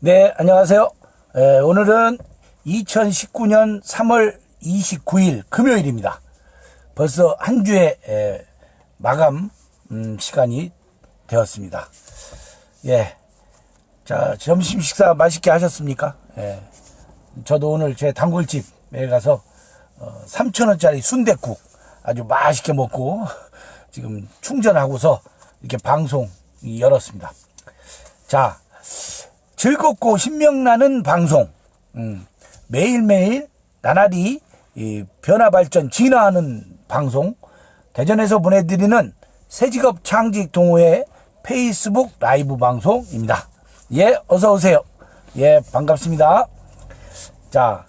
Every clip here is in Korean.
네, 안녕하세요. 에, 오늘은 2019년 3월 29일 금요일입니다. 벌써 한 주의 에, 마감 음, 시간이 되었습니다. 예. 자, 점심 식사 맛있게 하셨습니까? 예. 저도 오늘 제 단골집에 가서 어, 3,000원짜리 순댓국 아주 맛있게 먹고 지금 충전하고서 이렇게 방송 열었습니다. 자, 즐겁고 신명나는 방송. 음, 매일매일 나날이 이 변화 발전 진화하는 방송. 대전에서 보내드리는 새직업 창직 동호회 페이스북 라이브 방송입니다. 예, 어서 오세요. 예, 반갑습니다. 자,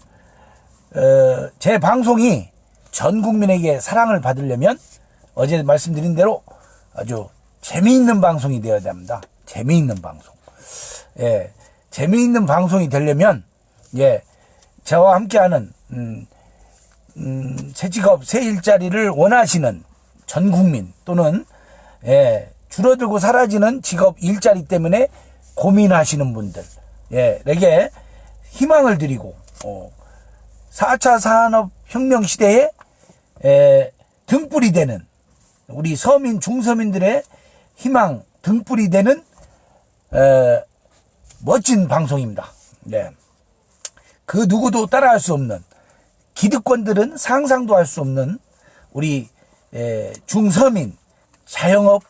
어, 제 방송이 전 국민에게 사랑을 받으려면 어제 말씀드린 대로 아주 재미있는 방송이 되어야 됩니다. 재미있는 방송. 예, 재미있는 방송이 되려면, 예, 저와 함께하는, 음, 음, 새 직업, 새 일자리를 원하시는 전 국민 또는, 예, 줄어들고 사라지는 직업 일자리 때문에 고민하시는 분들, 예, 에게 희망을 드리고, 어, 4차 산업혁명 시대에, 에, 등불이 되는, 우리 서민, 중서민들의 희망, 등불이 되는, 에, 멋진 방송입니다. 네. 그 누구도 따라할 수 없는 기득권들은 상상도 할 수 없는 우리 에, 중서민 자영업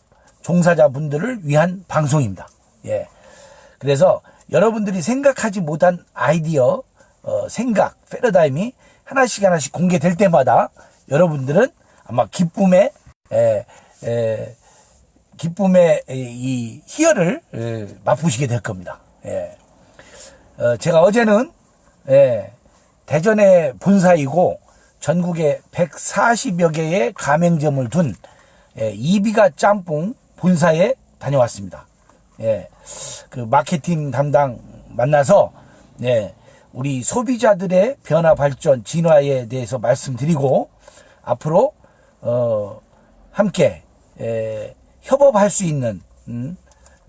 종사자분들을 위한 방송입니다. 예. 그래서 여러분들이 생각하지 못한 아이디어, 어, 생각, 패러다임이 하나씩 하나씩 공개될 때마다 여러분들은 아마 기쁨의 에, 에, 기쁨의 이 희열을 에, 맛보시게 될 겁니다. 예. 어, 제가 어제는 예, 대전의 본사이고 전국에 140여 개의 가맹점을 둔 예, 이비가 짬뽕 본사에 다녀왔습니다. 예, 그 마케팅 담당 만나서 예, 우리 소비자들의 변화 발전 진화에 대해서 말씀드리고 앞으로 어, 함께 예, 협업할 수 있는 음,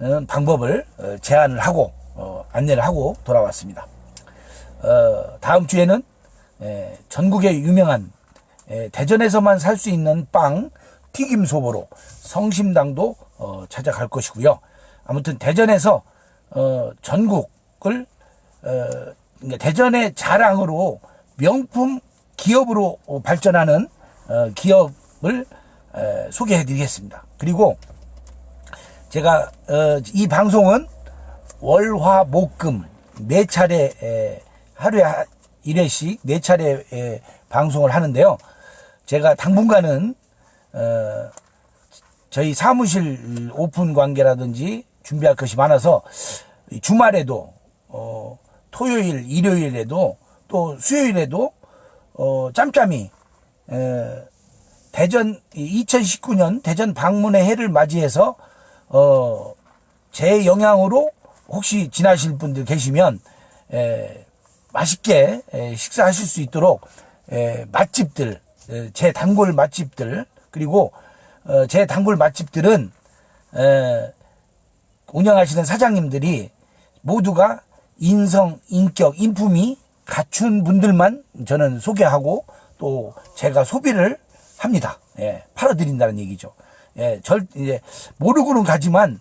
음, 방법을 어, 제안을 하고 어, 안내를 하고 돌아왔습니다. 어, 다음 주에는 에, 전국의 유명한 에, 대전에서만 살 수 있는 빵 튀김소보로 성심당도 어, 찾아갈 것이고요. 아무튼 대전에서 어, 전국을 어, 대전의 자랑으로 명품 기업으로 발전하는 어, 기업을 에, 소개해드리겠습니다. 그리고 제가 어, 이 방송은 월화 목금 네 차례 에, 하루에 1회씩 네 차례 에, 방송을 하는데요. 제가 당분간은 어, 저희 사무실 오픈 관계라든지 준비할 것이 많아서 주말에도 어, 토요일, 일요일에도 또 수요일에도 어, 짬짬이 에, 대전 2019년 대전 방문의 해를 맞이해서 어, 제 영향으로 혹시 지나실 분들 계시면 에, 맛있게 에, 식사하실 수 있도록 에, 맛집들 에, 제 단골 맛집들 그리고 어, 제 단골 맛집들은 에, 운영하시는 사장님들이 모두가 인성, 인격, 인품이 갖춘 분들만 저는 소개하고 또 제가 소비를 합니다. 예, 팔아드린다는 얘기죠. 예, 절, 이제, 모르고는 가지만, 예,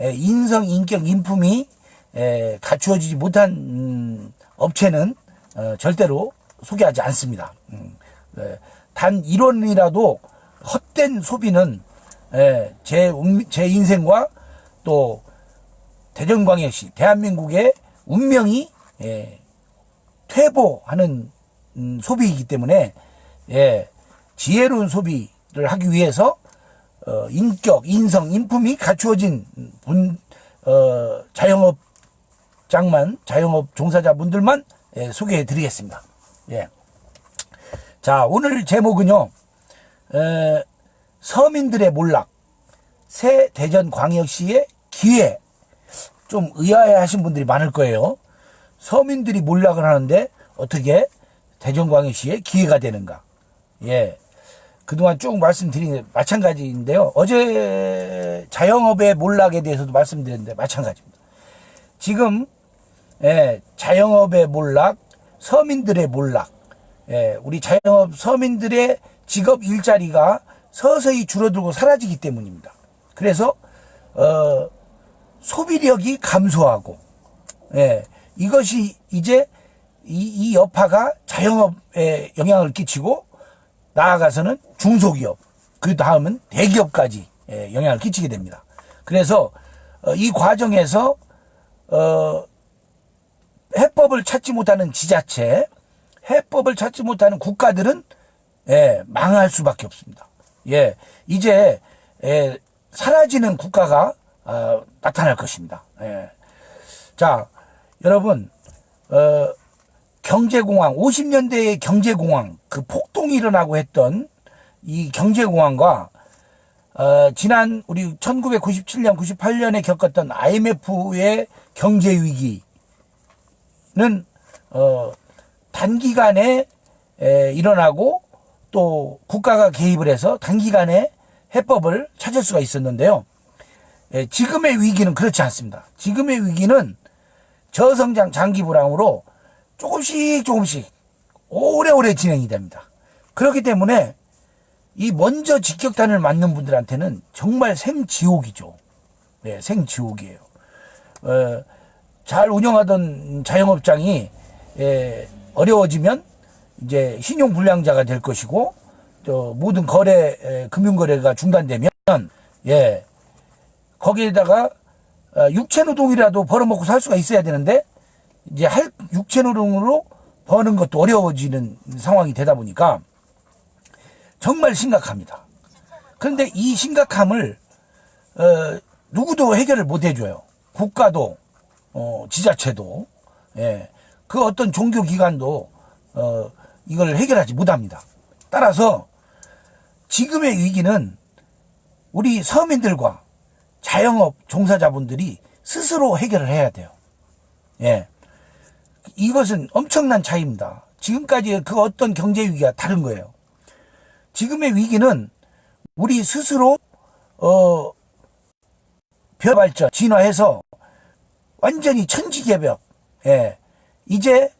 인성, 인격, 인품이, 예, 갖추어지지 못한, 음, 업체는, 어, 절대로 소개하지 않습니다. 음, 예, 단 1원이라도 헛된 소비는, 예, 제, 운, 제 인생과 또, 대전광역시, 대한민국의 운명이, 예, 퇴보하는, 음, 소비이기 때문에, 예, 지혜로운 소비를 하기 위해서 어, 인격, 인성, 인품이 갖추어진 분, 어, 자영업 장만, 자영업 종사자분들만 예, 소개해 드리겠습니다. 예. 자, 오늘 제목은요, 에, 서민들의 몰락, 새 대전 광역시의 기회. 좀 의아해 하신 분들이 많을 거예요. 서민들이 몰락을 하는데 어떻게 대전광역시의 기회가 되는가. 예. 그동안 쭉 말씀드린 게 마찬가지인데요. 어제 자영업의 몰락에 대해서도 말씀드렸는데 마찬가지입니다. 지금 예, 자영업의 몰락, 서민들의 몰락, 예, 우리 자영업 서민들의 직업 일자리가 서서히 줄어들고 사라지기 때문입니다. 그래서 어, 소비력이 감소하고, 예, 이것이 이제 이, 이 여파가 자영업에 영향을 끼치고 나아가서는 중소기업, 그 다음은 대기업까지 예, 영향을 끼치게 됩니다. 그래서 어, 이 과정에서 어, 해법을 찾지 못하는 지자체, 해법을 찾지 못하는 국가들은 예, 망할 수밖에 없습니다. 예, 이제 예, 사라지는 국가가 어, 나타날 것입니다. 예. 자, 여러분, 어, 경제공황, 50년대의 경제공황, 그 폭동이 일어나고 했던 이 경제공황과 어, 지난 우리 1997년, 98년에 겪었던 IMF의 경제 위기는 어, 단기간에 에, 일어나고 또 국가가 개입을 해서 단기간에 해법을 찾을 수가 있었는데요. 에, 지금의 위기는 그렇지 않습니다. 지금의 위기는 저성장 장기 불황으로 조금씩 조금씩 오래오래 진행이 됩니다. 그렇기 때문에 이 먼저 직격탄을 맞는 분들한테는 정말 생지옥이죠. 네, 생지옥이에요. 어, 잘 운영하던 자영업장이 예, 어려워지면 이제 신용 불량자가 될 것이고 또 모든 거래 에, 금융 거래가 중단되면 예 거기에다가 어, 육체 노동이라도 벌어먹고 살 수가 있어야 되는데 이제 할 육체 노동으로 버는 것도 어려워지는 상황이 되다 보니까 정말 심각합니다. 그런데 이 심각함을 어, 누구도 해결을 못 해줘요. 국가도 어, 지자체도 예, 그 어떤 종교 기관도 어, 이걸 해결하지 못합니다. 따라서 지금의 위기는 우리 서민들과 자영업 종사자분들이 스스로 해결을 해야 돼요. 예. 이것은 엄청난 차이입니다. 지금까지 그 어떤 경제 위기가 다른 거예요. 지금의 위기는 우리 스스로 어 벼발전 진화해서 완전히 천지개벽. 예. 이제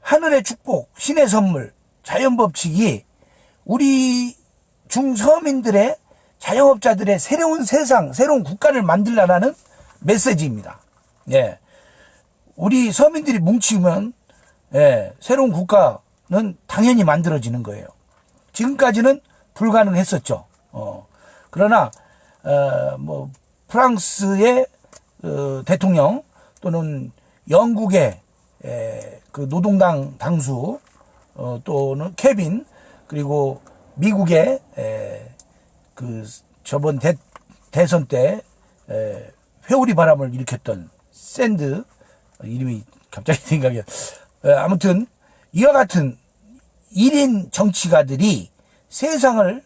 하늘의 축복, 신의 선물, 자연 법칙이 우리 중서민들의 자영업자들의 새로운 세상, 새로운 국가를 만들라는 메시지입니다. 예. 우리 서민들이 뭉치면 예, 새로운 국가는 당연히 만들어지는 거예요. 지금까지는 불가능했었죠. 어, 그러나 어, 뭐 프랑스의 어, 대통령 또는 영국의 에, 그 노동당 당수 어, 또는 케빈 그리고 미국의 에, 그 저번 대, 대선 때 에, 회오리 바람을 일으켰던 샌드 이름이 갑자기 생각이 에, 아무튼 이와 같은 1인 정치가들이 세상을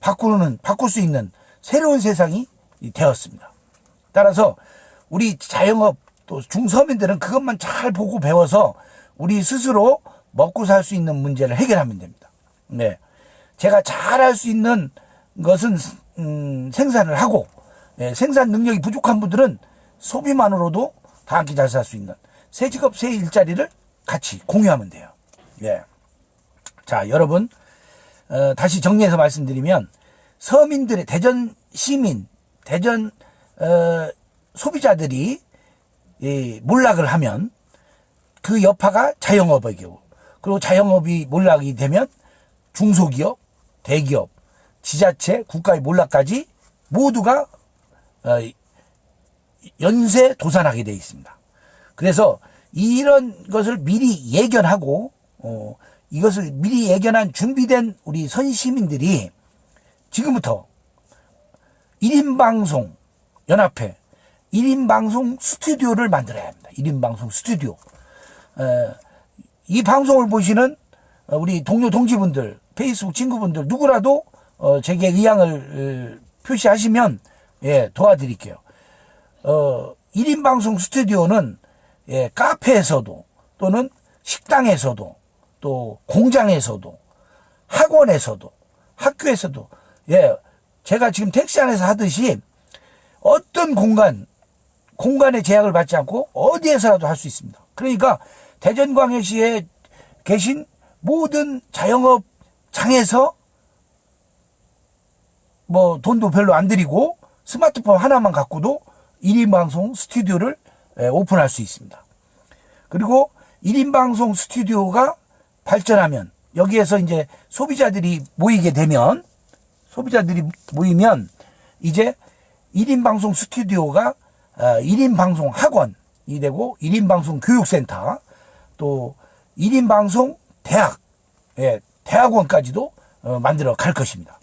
바꾸는 바꿀 수 있는 새로운 세상이 되었습니다. 따라서 우리 자영업 또 중서민들은 그것만 잘 보고 배워서 우리 스스로 먹고 살 수 있는 문제를 해결하면 됩니다. 네. 제가 잘 할 수 있는 것은 음, 생산을 하고 예, 생산 능력이 부족한 분들은 소비만으로도 다 함께 잘 살 수 있는 새 직업 새 일자리를 같이 공유하면 돼요. 예. 자 여러분 어, 다시 정리해서 말씀드리면 서민들의 대전 시민 대전 어, 소비자들이 이 몰락을 하면 그 여파가 자영업에게고 그리고 자영업이 몰락이 되면 중소기업, 대기업, 지자체, 국가의 몰락까지 모두가 어, 연쇄 도산하게 되어 있습니다. 그래서 이런 것을 미리 예견하고 어, 이것을 미리 예견한 준비된 우리 선시민들이 지금부터 1인 방송 연합회 1인 방송 스튜디오를 만들어야 합니다. 1인 방송 스튜디오. 에, 이 방송을 보시는 어, 우리 동료 동지분들, 페이스북 친구분들 누구라도 어, 제게 의향을 어, 표시하시면 예, 도와드릴게요. 어, 1인 방송 스튜디오는 예, 카페에서도 또는 식당에서도 또 공장에서도 학원에서도 학교에서도 예, 제가 지금 택시 안에서 하듯이 어떤 공간 공간의 제약을 받지 않고 어디에서라도 할 수 있습니다. 그러니까 대전광역시에 계신 모든 자영업 장에서 뭐 돈도 별로 안 들이고 스마트폰 하나만 갖고도 1인 방송 스튜디오를 에, 오픈할 수 있습니다. 그리고 1인 방송 스튜디오가 발전하면 여기에서 이제 소비자들이 모이게 되면 소비자들이 모이면 이제 1인 방송 스튜디오가 어, 1인 방송 학원이 되고 1인 방송 교육센터 또 1인 방송 대학 예, 대학원까지도 어, 만들어 갈 것입니다.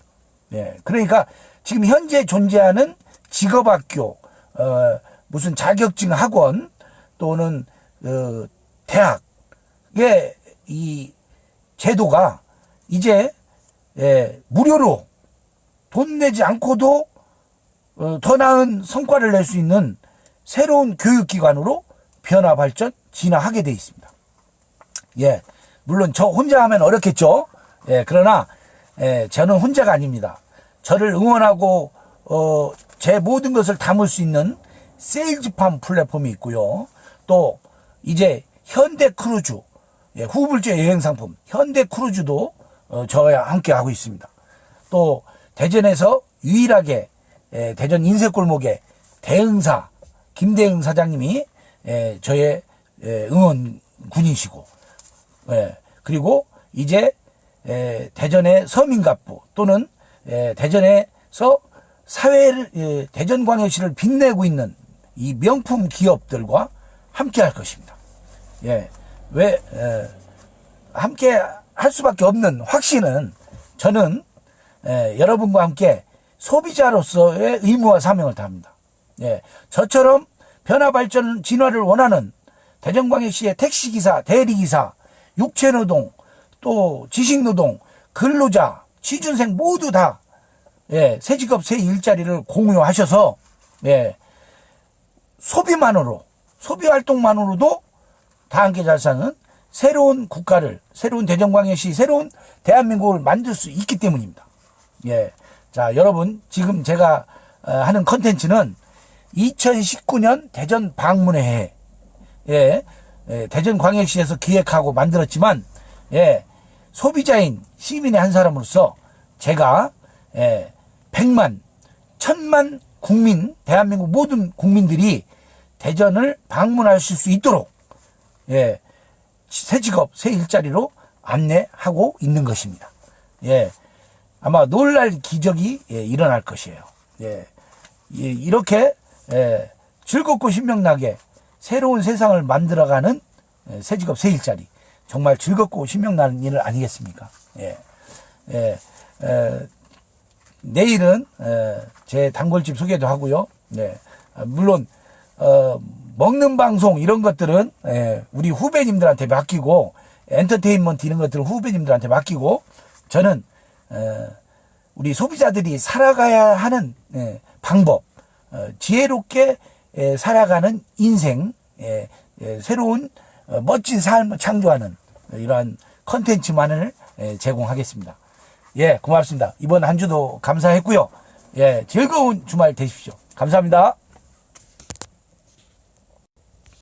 예, 그러니까 지금 현재 존재하는 직업학교, 어, 무슨 자격증 학원 또는 어, 대학의 이 제도가 이제 예, 무료로 돈 내지 않고도 어, 더 나은 성과를 낼 수 있는 새로운 교육기관으로 변화 발전 진화하게 돼 있습니다. 예, 물론 저 혼자 하면 어렵겠죠. 예, 그러나 예, 저는 혼자가 아닙니다. 저를 응원하고 어, 제 모든 것을 담을 수 있는 세일즈팜 플랫폼이 있고요. 또 이제 현대 크루즈 예, 후불제 여행 상품 현대 크루즈도 어, 저와 함께 하고 있습니다. 또 대전에서 유일하게 예, 대전 인쇄골목에 대응사 김대응 사장님이 예, 저의 예, 응원군이시고 예, 그리고 이제 예, 대전의 서민갑부 또는 예, 대전에서 사회를 예, 대전광역시를 빛내고 있는 이 명품 기업들과 함께 할 것입니다. 예, 왜 에, 함께 할 수밖에 없는 확신은 저는 에, 여러분과 함께 소비자로서의 의무와 사명을 다합니다. 예, 저처럼 변화 발전 진화를 원하는 대전광역시의 택시기사, 대리기사, 육체노동, 또 지식노동, 근로자, 취준생 모두 다 예, 새 직업, 새 일자리를 공유하셔서 예, 소비만으로 소비 활동만으로도 다 함께 잘 사는 새로운 국가를 새로운 대전광역시 새로운 대한민국을 만들 수 있기 때문입니다. 예. 자, 여러분 지금 제가 어, 하는 컨텐츠는 2019년 대전 방문회 해 예, 예, 대전광역시에서 기획하고 만들었지만 예, 소비자인 시민의 한 사람으로서 제가 예, 100만, 1000만 국민, 대한민국 모든 국민들이 대전을 방문하실 수 있도록 예, 새 직업, 새 일자리로 안내하고 있는 것입니다. 예, 아마 놀랄 기적이 예, 일어날 것이에요. 예, 예, 이렇게 예, 즐겁고 신명나게 새로운 세상을 만들어가는 예, 새 직업, 새 일자리 정말 즐겁고 신명나는 일 아니겠습니까? 예, 예, 에, 내일은 에, 제 단골집 소개도 하고요. 네, 아, 물론 어, 먹는 방송 이런 것들은 예, 우리 후배님들한테 맡기고 엔터테인먼트 이런 것들은 후배님들한테 맡기고 저는 에, 우리 소비자들이 살아가야 하는 예, 방법 어, 지혜롭게 예, 살아가는 인생 새로운 어, 멋진 삶을 창조하는 이러한 컨텐츠만을 예, 제공하겠습니다. 예, 고맙습니다. 이번 한 주도 감사했고요. 예, 즐거운 주말 되십시오. 감사합니다.